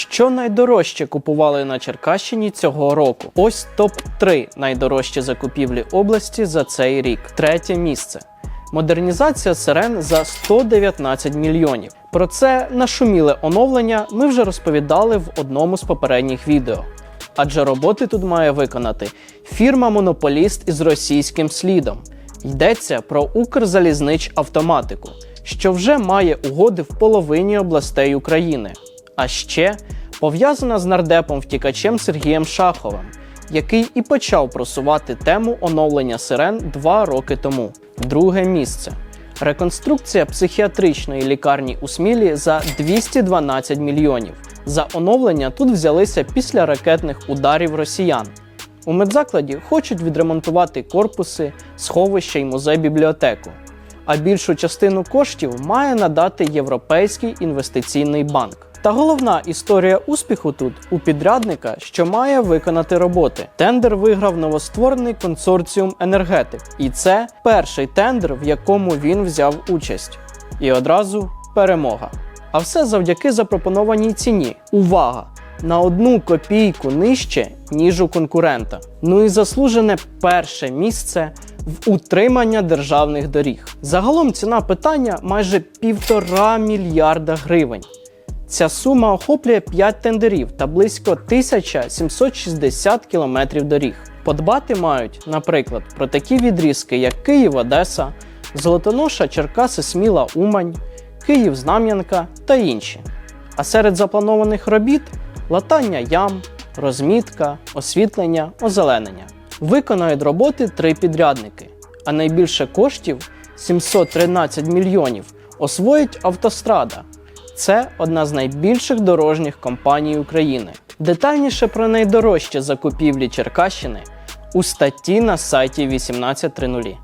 Що найдорожче купували на Черкащині цього року? Ось топ-3 найдорожчі закупівлі області за цей рік. Третє місце. Модернізація сирен за 119 мільйонів. Про це нашуміле оновлення ми вже розповідали в одному з попередніх відео. Адже роботи тут має виконати фірма-монополіст із російським слідом. Йдеться про Укрзалізнич автоматику, що вже має угоди в половині областей України. А ще пов'язана з нардепом втікачем Сергієм Шаховим, який і почав просувати тему оновлення сирен два роки тому. Друге місце. Реконструкція психіатричної лікарні у Смілі за 212 мільйонів. За оновлення тут взялися після ракетних ударів росіян. У медзакладі хочуть відремонтувати корпуси, сховища й музей-бібліотеку. А більшу частину коштів має надати Європейський інвестиційний банк. Та головна історія успіху тут у підрядника, що має виконати роботи. Тендер виграв новостворений консорціум енергетик, і це перший тендер, в якому він взяв участь. І одразу перемога. А все завдяки запропонованій ціні. Увага! На одну копійку нижче, ніж у конкурента. Ну і заслужене перше місце в утримання державних доріг. Загалом ціна питання майже півтора мільярда гривень. Ця сума охоплює 5 тендерів та близько 1760 кілометрів доріг. Подбати мають, наприклад, про такі відрізки, як Київ-Одеса, Золотоноша, Черкаси, Сміла, Умань, Київ-Знам'янка та інші. А серед запланованих робіт латання ям, розмітка, освітлення, озеленення. Виконають роботи три підрядники, а найбільше коштів 713 мільйонів освоїть автострада. Це одна з найбільших дорожніх компаній України. Детальніше про найдорожчі закупівлі Черкащини у статті на сайті 1830.